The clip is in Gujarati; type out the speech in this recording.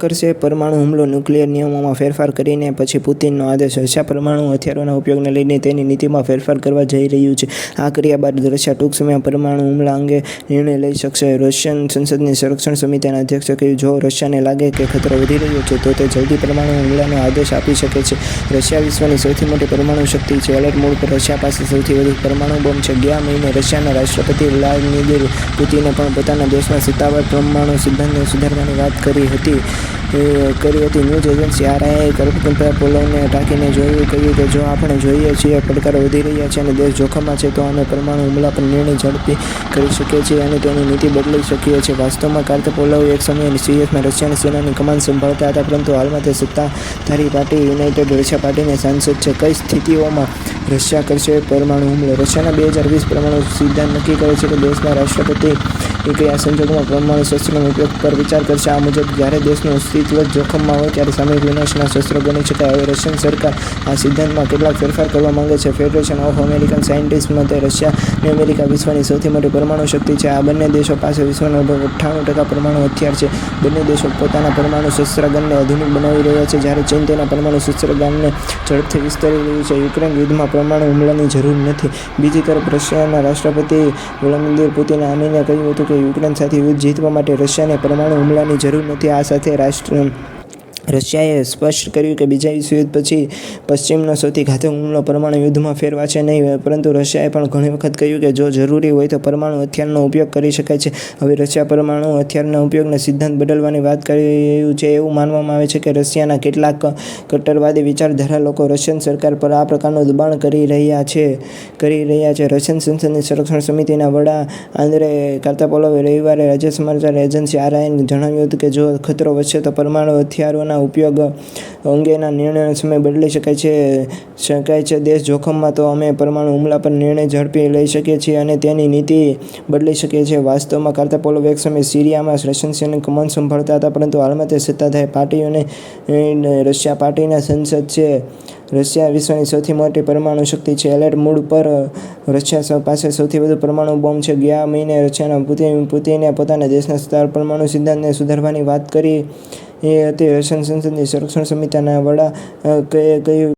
કરશે. પરમાણુ હુમલો ન્યુક્લિયર નિયમોમાં ફેરફાર કરીને પછી પુતિનનો આદેશ રશિયા પરમાણુ હથિયારોના ઉપયોગને લઈને તેની નીતિમાં ફેરફાર કરવા જઈ રહ્યું છે. આ કર્યા બાદ રશિયા ટૂંક સમયમાં પરમાણુ હુમલા અંગે નિર્ણય લઈ શકશે. રશિયન સંસદની સંરક્ષણ સમિતિના અધ્યક્ષે કહ્યું, જો રશિયાને લાગે કે ખતરો વધી રહ્યો છે, તો તે જલ્દી પરમાણુ હુમલાનો આદેશ આપી શકે છે. રશિયા વિશ્વની સૌથી મોટી પરમાણુ શક્તિ છે. એલર્ટ મોડ પર રશિયા પાસે સૌથી વધુ પરમાણુ બોમ્બ છે. ગયા મહિને રશિયાના રાષ્ટ્રપતિ વ્લાદિમીર પુતિને પણ પોતાના દેશમાં સત્તાવાર પરમાણુ સિદ્ધાંતને સુધારવાની વાત કરી હતી. કરી હતી. ન્યૂઝ એજન્સી આરઆઈએ કલ્પના પોલોને ટાંકીને જોયું, કહ્યું કે જો આપણે જોઈએ છીએ, પડકારો વધી રહ્યા છે અને દેશ જોખમમાં છે, તો અમે પરમાણુ હુમલા પર નિર્ણય ઝડપી કરી શકીએ છીએ અને તેની નીતિ બદલી શકીએ છીએ. વાસ્તવમાં કાર્તે પોલોવ એક સમયે સીએસમાં રશિયાની સેનાની કમાન સંભાળતા હતા, પરંતુ હાલમાં તે સત્તાધારી પાર્ટી, યુનાઇટેડ રશિયા પાર્ટીને સાંસદ છે. કઈ સ્થિતિઓમાં રશિયા કરશે પરમાણુ હુમલો? રશિયાના બે હજાર વીસ પરમાણુ સિદ્ધાંત નક્કી કરે છે કે દેશના રાષ્ટ્રપતિ એ આ સંજોગોમાં પરમાણુ શસ્ત્રનો ઉપયોગ પર વિચાર કરશે? આ મુજબ, જ્યારે દેશનું અસ્તિત્વ જોખમમાં હોય, ત્યારે સામે વિનાશના શસ્ત્રો બની શકાય. હવે રશિયન સરકાર આ સિદ્ધાંતમાં કેટલાક ફેરફાર કરવા માંગે છે. ફેડરેશન ઓફ અમેરિકન સાયન્ટિસ્ટ મતે, રશિયા અને અમેરિકા વિશ્વની સૌથી મોટી પરમાણુ શક્તિ છે. આ બંને દેશો પાસે વિશ્વના લગભગ અઠ્ઠાણું ટકા પરમાણુ હથિયાર છે. બંને દેશો પોતાના પરમાણુ શસ્ત્રાગારને આધુનિક બનાવી રહ્યા છે. જ્યારે ચીન તેના પરમાણુ શસ્ત્રાગારને ઝડપથી વિસ્તરી રહ્યું છે. યુક્રેન યુદ્ધમાં પરમાણુ હુમલાની જરૂર નથી. બીજી તરફ, રશિયાના રાષ્ટ્રપતિ વ્લાદિમીર પુતિને આમીને કહ્યું હતું કે યુક્રેન સાથે યુદ્ધ જીતવા માટે રશિયાને પરમાણુ હુમલાની જરૂર નથી. આ સાથે રાષ્ટ્ર રશિયાએ સ્પષ્ટ કર્યું કે બીજા વિશ્વયુદ્ધ પછી પશ્ચિમનો સૌથી ઘાતક હુમલો પરમાણુ યુદ્ધમાં ફેરવાશે નહીં, પરંતુ રશિયાએ પણ ઘણી વખત કહ્યું કે જો જરૂરી હોય તો પરમાણુ હથિયારનો ઉપયોગ કરી શકાય છે. હવે રશિયા પરમાણુ હથિયારના ઉપયોગના સિદ્ધાંત બદલવાની વાત કરી રહ્યું છે. એવું માનવામાં આવે છે કે રશિયાના કેટલાક કટ્ટરવાદી વિચારધારા લોકો રશિયન સરકાર પર આ પ્રકારનું દબાણ કરી રહ્યા છે, કરી રહ્યા છે. રશિયન સંસદની સંરક્ષણ સમિતિના વડા આંદ્રે કાર્તાપોલોવે રવિવારે રાજ્ય સમાચાર એજન્સી આરઆઈને જણાવ્યું હતું કે જો ખતરો વધશે તો પરમાણુ હથિયારોના ઉપયોગ અંગેના નિર્ણયનો સમય બદલી શકાય છે. શકાય છે દેશ જોખમમાં તો અમે પરમાણુ હુમલા પર નિર્ણય ઝડપી લઈ શકીએ છીએ અને તેની નીતિ બદલી શકીએ છીએ. વાસ્તવમાં કાર્તાપોલોવ એક સમયે સિરિયામાં રશિયન સેનાની કમાન સંભાળતા હતા, પરંતુ હાલમાં તે સત્તાધારી પાર્ટીઓને રશિયા પાર્ટીના સંસદ છે. રશિયા વિશ્વની સૌથી મોટી પરમાણુ શક્તિ છે. એલર્ટ મૂળ પર રશિયા પાસે સૌથી વધુ પરમાણુ બોમ્બ છે. ગયા મહિને રશિયાના પુતિન, પુતિને પોતાના દેશના પરમાણુ સિદ્ધાંતને સુધારવાની વાત કરી. એ હતી રશિયન સંસદની સંરક્ષણ સમિતિના વડા કહે કહ્યું